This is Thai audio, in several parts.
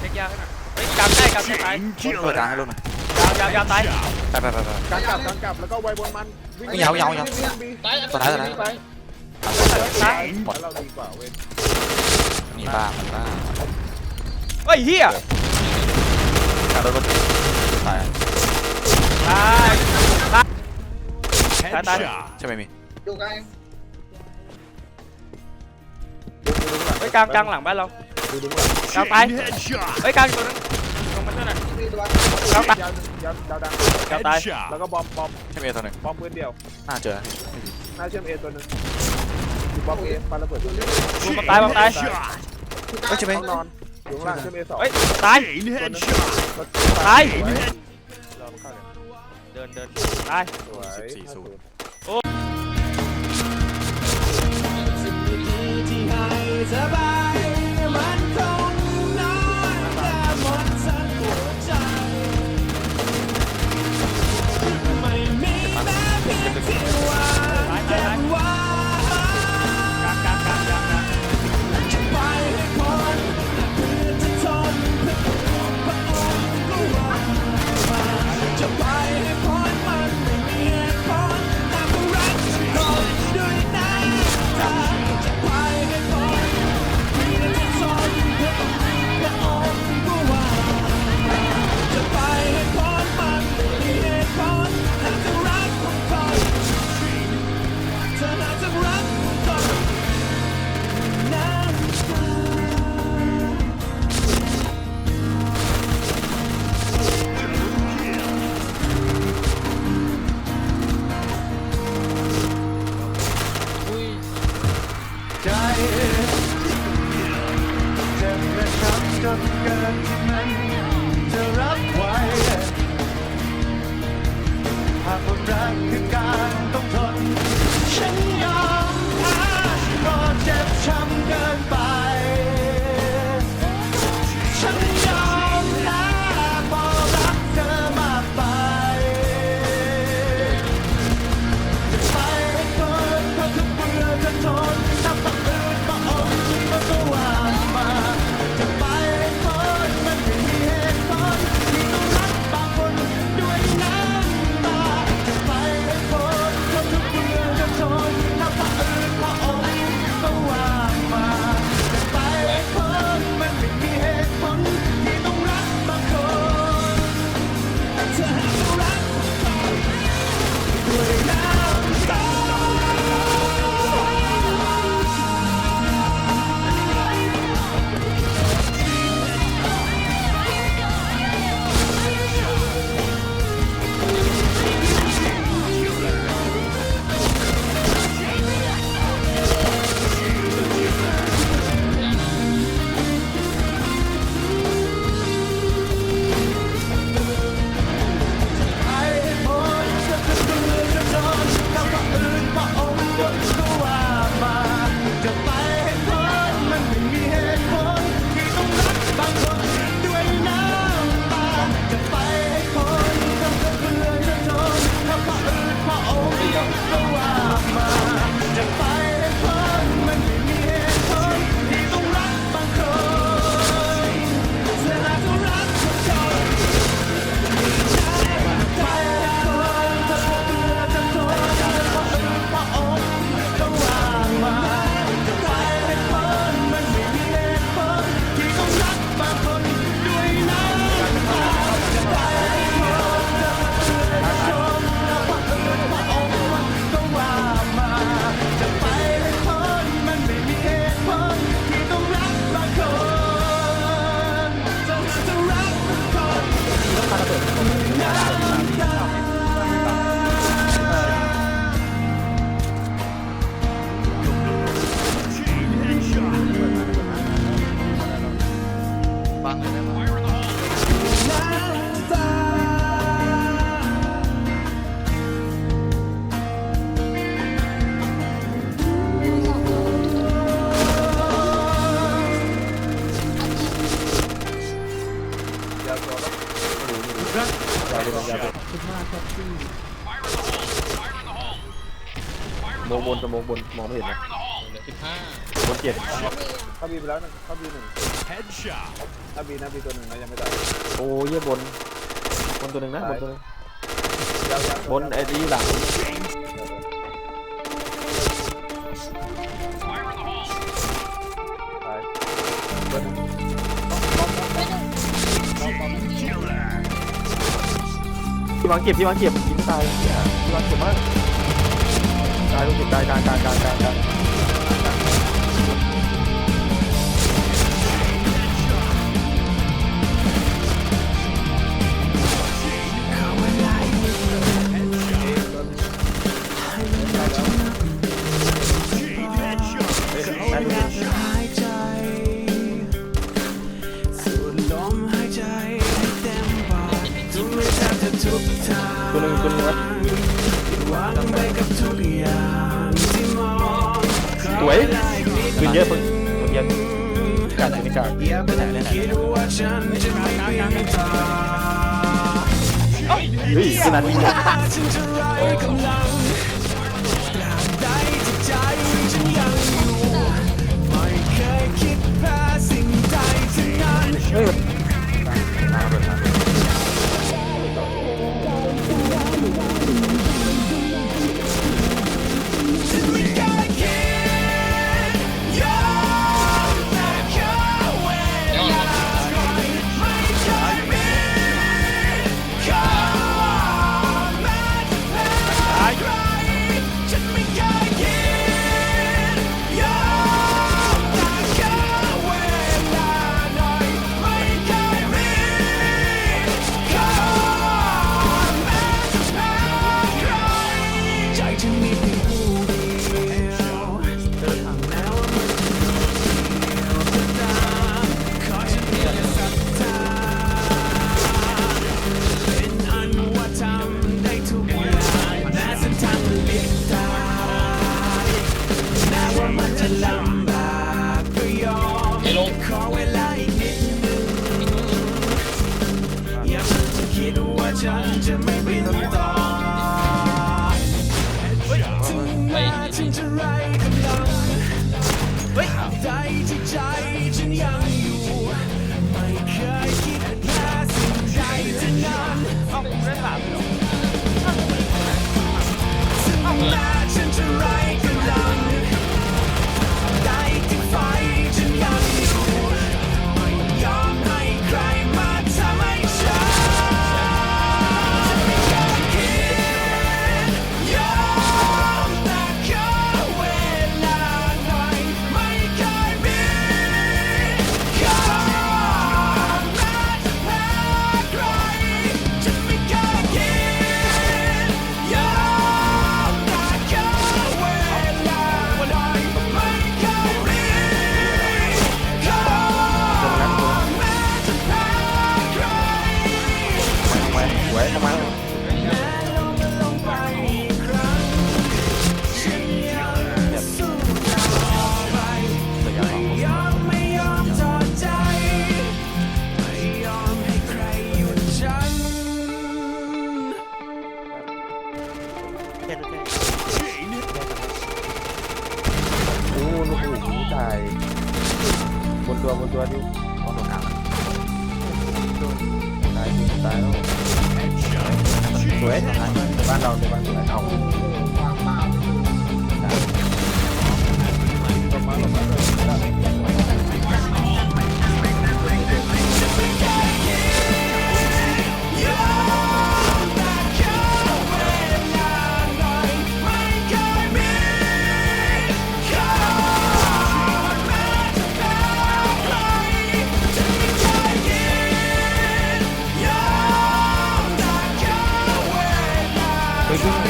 เช็คยาวให้หน่อยเฮ้ยกำได้กำได้ตายเปิดกลางให้ลูกหน่อยยาวยาวยาวตายไปไปไปไปกางกลับกางกลับแล้วก็ไวบนมันวิ่งไม่เอาไม่เอาไม่เอา วิ่งวิ่งวิ่งตายสุดท้ายสุดท้ายไปตายแล้วเราดีกว่าเว้ยมีบ้ามันบ้าเฮ้ยเฮียการรถรถตายตายตายตายตายใช่ไหมมีดูไกลเฮ้ยกลางกลางหลังบ้านเรา ดูดูว่ากลางตายเฮ้ยกลางอีกตัวนึงลงมาช่วยหน่อยมีตัวกลางตายยาวยาวยาวดังกลางตายแล้วก็บอมบอมใช่ไหมตัวหนึ่งบอมปืนเดียวน่าเจอหน้าเชื่อมเอตัวหนึงอยู่บอมเอปาระเบิดตัวนี้ดูมาตายมาตายไม่ใช่ไหมห้องนอนอยู่ข้างล่างเชื่อมเอสองเฮ้ยตายรถตายสวยรอมันเข้าเนี่ยเดินเดินตายสวยสิบสี่ศูนย์ มองบนสมองบนมองไม่เห็นนะเอสิบห้าบนเจ็ดเขาบีไปแล้วหนึ่งเขาบีหนึ่ง Headshot. ถ้าบีนะบีตัวหนึ่งนะยังไม่ตายโอ้ยี่บน บนตัวหนึ่งนะบนตัวนึงบนไอ้ดีหลังพี่วางเก็บพี่วางเก็บยิงตายพี่วางเก็บมาก นาย打打打打打打 วยคืนเยอะคนคนเยอะกาดนิกาเฮ้ยขนาดนี้ 强健没被虐倒 Thank you.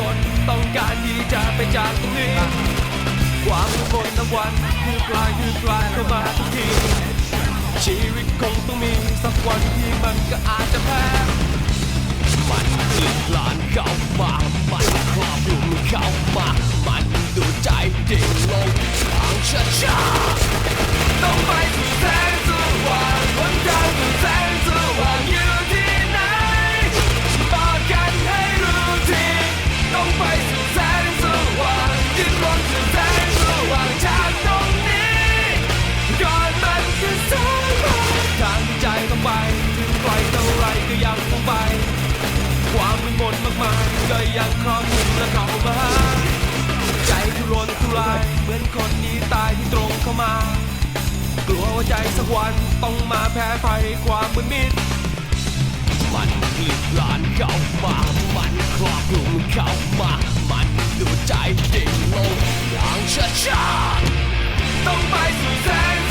ดนต้องการที่จะไปจากตรงนี้ความทุกคนนับวันคือกลายคือกลายเข้ามาทุกทีชีวิตคงต้องมีสักวันที่มันก็อาจจะแพ้มันอีกหลานเข้ามามันครอบลุมเข้ามามันดูใจดิ่งลงทางช้าๆต้องไปสู่แส มือนคนนี้ตายที่ตรงเข้ามา กลัวว่าใจสักวันต้องมาแพ้ภัยความมืดมิด มันผลิตล้านเข้ามา มันครอบคลุมเข้ามา มันดูใจดิ่งลงอย่างช้าช้าต้องไปสู่แสง